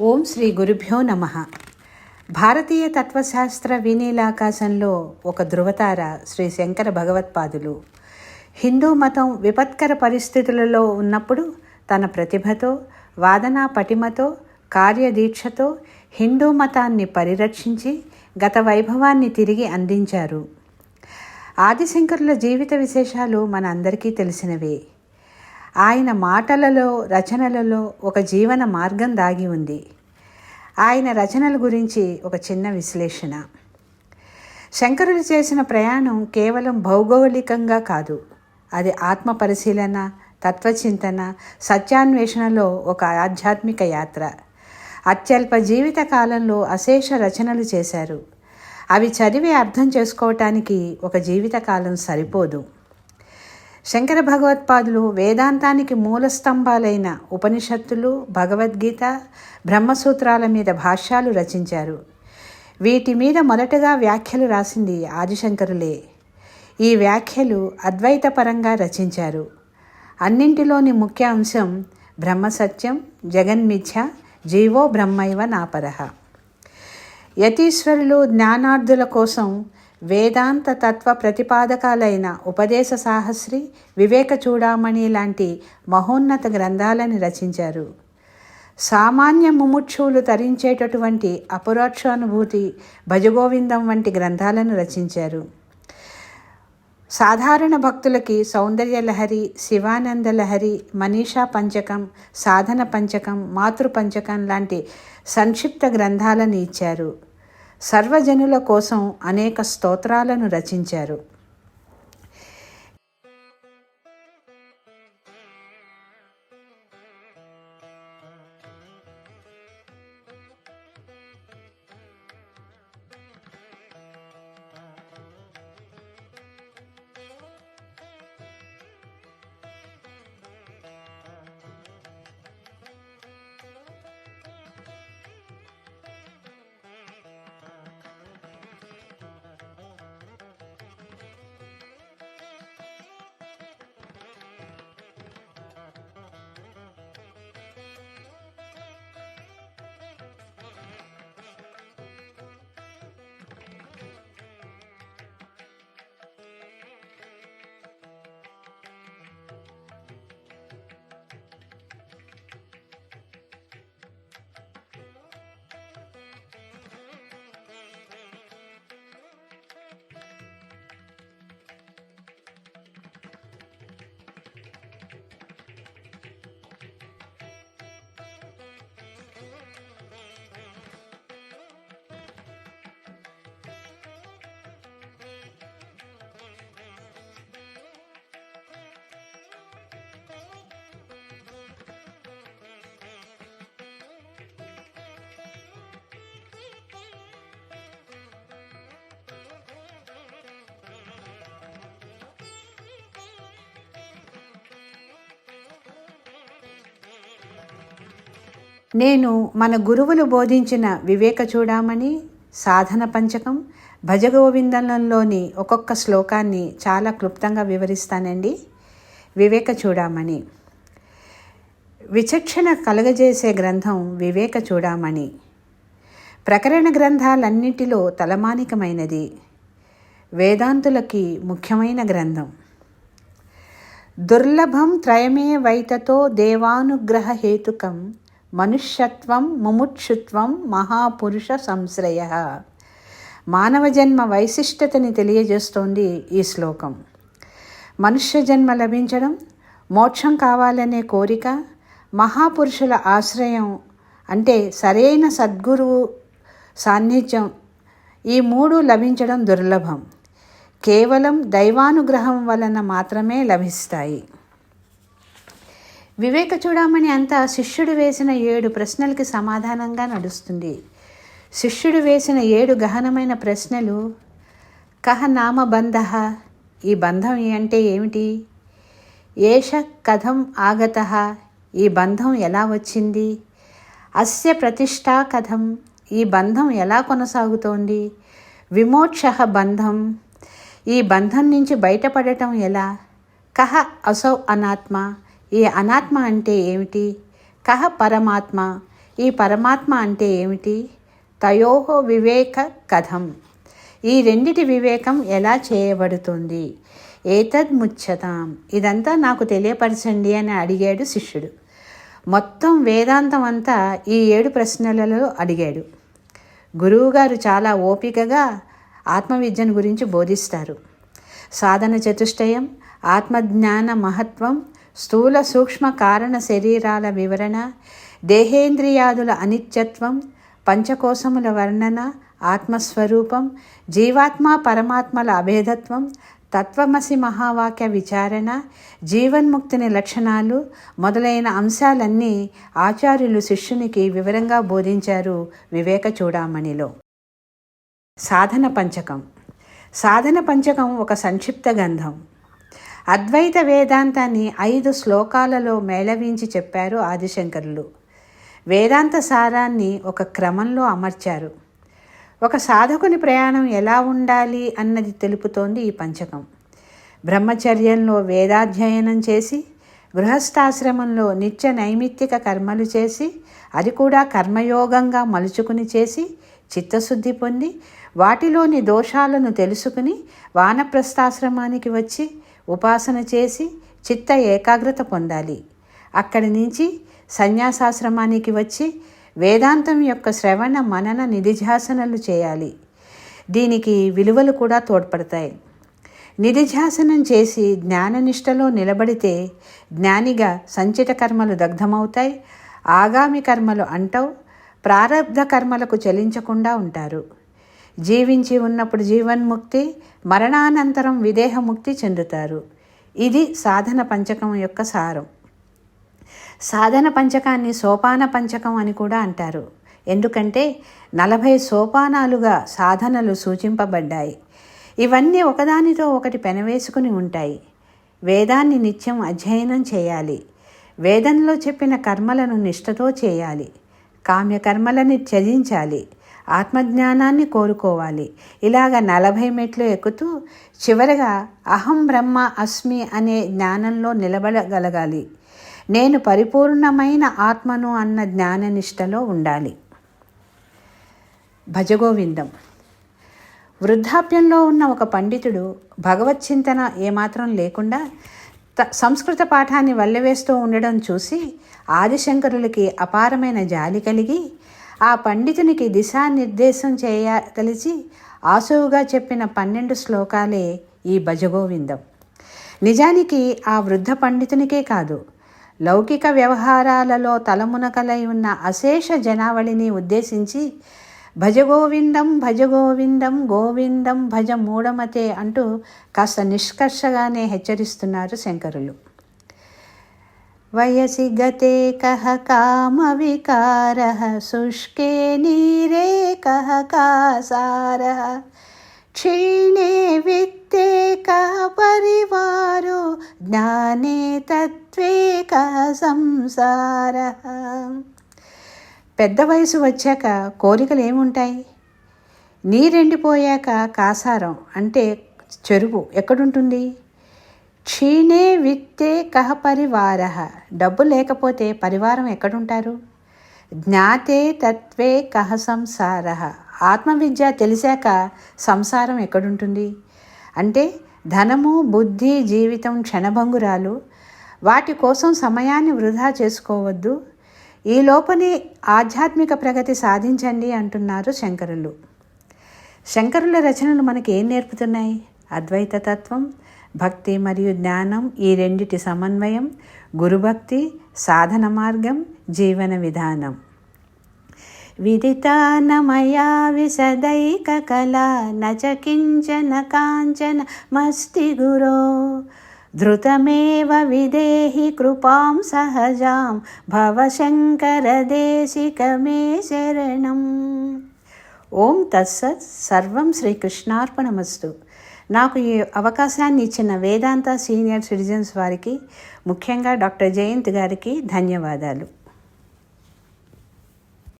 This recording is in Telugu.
ఓం శ్రీ గురుభ్యో నమ. భారతీయ తత్వశాస్త్ర వినీలాకాశంలో ఒక ధృవతార శ్రీ శంకర భగవత్పాదులు. హిందూ మతం విపత్కర పరిస్థితులలో ఉన్నప్పుడు తన ప్రతిభతో వాదనా పటిమతో కార్యదీక్షతో హిందూ మతాన్ని పరిరక్షించి గత వైభవాన్ని తిరిగి అందించారు. ఆదిశంకరుల జీవిత విశేషాలు మన అందరికీ తెలిసినవే. ఆయన మాటలలో రచనలలో ఒక జీవన మార్గం దాగి ఉంది. ఆయన రచనల గురించి ఒక చిన్న విశ్లేషణ. శంకరులు చేసిన ప్రయాణం కేవలం భౌగోళికంగా కాదు. అది ఆత్మ పరిశీలన తత్వచింతన సత్యాన్వేషణలో ఒక ఆధ్యాత్మిక యాత్ర. అత్యల్ప జీవిత కాలంలో అశేష రచనలు చేశారు. అవి చదివి అర్థం చేసుకోవటానికి ఒక జీవితకాలం సరిపోదు. శంకర భగవత్పాదులు వేదాంతానికి మూల స్తంభాలైన ఉపనిషత్తులు భగవద్గీత బ్రహ్మసూత్రాల మీద భాష్యాలు రచించారు. వీటి మీద మొదటగా వ్యాఖ్యలు రాసింది ఆదిశంకరులే. ఈ వ్యాఖ్యలు అద్వైతపరంగా రచించారు. అన్నింటిలోని ముఖ్య అంశం బ్రహ్మసత్యం జగన్మిథ్య జీవో బ్రహ్మైవ నాపరహ యతీశ్వరులు జ్ఞానార్థుల కోసం వేదాంత తత్వ ప్రతిపాదకాలైన ఉపదేశ సాహస్రి వివేక చూడామణి లాంటి మహోన్నత గ్రంథాలను రచించారు. సామాన్య ముముక్షువులు తరించేటటువంటి అపరోక్షానుభూతి భజగోవిందం వంటి గ్రంథాలను రచించారు. సాధారణ భక్తులకి సౌందర్య లహరి శివానంద లహరి మనీషా పంచకం సాధన పంచకం మాతృ పంచకం లాంటి సంక్షిప్త గ్రంథాలను ఇచ్చారు. సర్వజనుల కోసం అనేక స్తోత్రాలను రచించారు. నేను మన గురువులు బోధించిన వివేక చూడామణి సాధన పంచకం భజగోవిందనంలోని ఒక్కొక్క శ్లోకాన్ని చాలా క్లుప్తంగా వివరిస్తానండి. వివేక చూడామణి. విచక్షణ కలుగజేసే గ్రంథం వివేక చూడామణి. ప్రకరణ గ్రంథాలన్నిటిలో తలమానికమైనది. వేదాంతులకి ముఖ్యమైన గ్రంథం. దుర్లభం త్రయమే వైతతో దేవానుగ్రహ హేతుకం మనుష్యత్వం ముముక్షుత్వం మహాపురుష సంశ్రయ. మానవ జన్మ వైశిష్టతని తెలియజేస్తోంది ఈ శ్లోకం. మనుష్య జన్మ లభించడం మోక్షం కావాలనే కోరిక మహాపురుషుల ఆశ్రయం అంటే సరైన సద్గురువు సాన్నిధ్యం ఈ మూడు లభించడం దుర్లభం. కేవలం దైవానుగ్రహం వలన మాత్రమే లభిస్తాయి. వివేక చూడమని అంతా శిష్యుడు వేసిన ఏడు ప్రశ్నలకి సమాధానంగా నడుస్తుంది. శిష్యుడు వేసిన ఏడు గహనమైన ప్రశ్నలు కహ నామ బంధ? ఈ బంధం అంటే ఏమిటి? ఏష కథం ఆగత? ఈ బంధం ఎలా వచ్చింది? అస్య ప్రతిష్టా కథం? ఈ బంధం ఎలా కొనసాగుతోంది? విమోక్ష బంధం? ఈ బంధం నుంచి బయటపడటం ఎలా? కహ అసౌ అనాత్మ? ఈ అనాత్మ అంటే ఏమిటి? కహ పరమాత్మ. ఈ పరమాత్మ అంటే ఏమిటి? తయోహో వివేక కథం. ఈ రెండిటి వివేకం ఎలా చేయబడుతుంది? ఏతద్ ముచ్చతాం ఇదంతా నాకు తెలియపరచండి అని అడిగాడు శిష్యుడు. మొత్తం వేదాంతం అంతా ఈ ఏడు ప్రశ్నలలో అడిగాడు. గురువుగారు చాలా ఓపికగా ఆత్మవిద్యను గురించి బోధిస్తారు. సాధన చతుష్టయం ఆత్మజ్ఞాన మహత్వం స్థూల సూక్ష్మ కారణ శరీరాల వివరణ దేహేంద్రియాదుల అనిత్యత్వం పంచకోశముల వర్ణన ఆత్మస్వరూపం జీవాత్మ పరమాత్మల అభేదత్వం తత్వమసి మహావాక్య విచారణ జీవన్ముక్తిని లక్షణాలు మొదలైన అంశాలన్నీ ఆచార్యులు శిష్యునికి వివరంగా బోధించారు వివేక చూడామణిలో. సాధన పంచకం. సాధన పంచకం ఒక సంక్షిప్త గంధం. అద్వైత వేదాంతాన్ని ఐదు శ్లోకాలలో మేళవించి చెప్పారు ఆదిశంకరులు. వేదాంత సారాన్ని ఒక క్రమంలో అమర్చారు. ఒక సాధకుని ప్రయాణం ఎలా ఉండాలి అన్నది తెలుపుతోంది ఈ పంచకం. బ్రహ్మచర్యంలో వేదాధ్యయనం చేసి గృహస్థాశ్రమంలో నిత్య నైమిత్తిక కర్మలు చేసి అది కూడా కర్మయోగంగా మలుచుకుని చేసి చిత్తశుద్ధి పొంది వాటిలోని దోషాలను తెలుసుకుని వానప్రస్థాశ్రమానికి వచ్చి ఉపాసన చేసి చిత్త ఏకాగ్రత పొందాలి. అక్కడి నుంచి సన్యాసాశ్రమానికి వచ్చి వేదాంతం యొక్క శ్రవణ మనన నిధిధ్యాసనలు చేయాలి. దీనికి విలువలు కూడా తోడ్పడతాయి. నిధిధ్యాసనం చేసి జ్ఞాననిష్టలో నిలబడితే జ్ఞానిగా సంచిత కర్మలు దగ్ధమవుతాయి ఆగామి కర్మలు అంటవు ప్రారబ్ధ కర్మలకు చలించకుండా ఉంటారు. జీవించి ఉన్నప్పుడు జీవన్ముక్తి మరణానంతరం విదేహముక్తి చెందుతారు. ఇది సాధన పంచకం యొక్క సారం. సాధన పంచకాన్ని సోపాన పంచకం అని కూడా అంటారు. ఎందుకంటే నలభై సోపానాలుగా సాధనలు సూచింపబడ్డాయి. ఇవన్నీ ఒకదానితో ఒకటి పెనవేసుకుని ఉంటాయి. వేదాన్ని నిత్యం అధ్యయనం చేయాలి. వేదంలో చెప్పిన కర్మలను నిష్ఠతో చేయాలి. కామ్యకర్మలని త్యజించాలి. ఆత్మజ్ఞానాన్ని కోరుకోవాలి. ఇలాగ నలభై మెట్లు ఎక్కుతూ చివరగా అహం బ్రహ్మ అస్మి అనే జ్ఞానంలో నిలబడగలగాలి. నేను పరిపూర్ణమైన ఆత్మను అన్న జ్ఞాననిష్టలో ఉండాలి. భజగోవిందం. వృద్ధాప్యంలో ఉన్న ఒక పండితుడు భగవత్ చింతన ఏమాత్రం లేకుండా త సంస్కృత పాఠాన్ని వల్లవేస్తూ ఉండడం చూసి ఆదిశంకరులకి అపారమైన జాలి కలిగి ఆ పండితునికి దిశానిర్దేశం చేయగలిసి ఆసువుగా చెప్పిన పన్నెండు శ్లోకాలే ఈ భజగోవిందం. నిజానికి ఆ వృద్ధ పండితునికే కాదు లౌకిక వ్యవహారాలలో తలమునకలై ఉన్న అశేష జనావళిని ఉద్దేశించి భజగోవిందం భజగోవిందం గోవిందం భజ మూఢమతే అంటూ కాస్త నిష్కర్షగానే హెచ్చరిస్తున్నారు శంకరులు. వయసి గతే కహ కామ శుష్కే నీరే కహ కాసార. క్షీణే విత్తే కహ పరివారో జ్ఞానే తత్వే కహ సంసార. పెద్ద వయసు వచ్చాక కోరికలు ఏముంటాయి? నీరెండిపోయాక కాసారం అంటే చెరువు ఎక్కడుంటుంది? క్షీణే విత్తే కహ పరివార. డబ్బు లేకపోతే పరివారం ఎక్కడుంటారు? జ్ఞాతే తత్వే కహ సంసార. ఆత్మవిద్య తెలిసాక సంసారం ఎక్కడుంటుంది? అంటే ధనము బుద్ధి జీవితం క్షణభంగురాలు. వాటి కోసం సమయాన్ని వృధా చేసుకోవద్దు. ఈ లోపనే ఆధ్యాత్మిక ప్రగతి సాధించండి అంటున్నారు శంకరులు. శంకరుల రచనలు మనకి ఏం నేర్పుతున్నాయి? అద్వైత తత్వం భక్తి మరియు జ్ఞానం ఈ రెండిటి సమన్వయం గురుభక్తి సాధన మార్గం జీవన విధానం. విదితానమయా విశదైక కళా నచ కించన కాంచన మస్తి గురో. ధృతమేవ విదేహి కృపాం సహజాం భవశంకరదేశికమే శరణం. ఓం తత్సత్. సర్వం శ్రీకృష్ణార్పణమస్తు. నాకు ఈ అవకాశాన్ని ఇచ్చిన వేదాంత సీనియర్ సిటిజన్స్ వారికి ముఖ్యంగా డాక్టర్ జయంత్ గారికి ధన్యవాదాలు.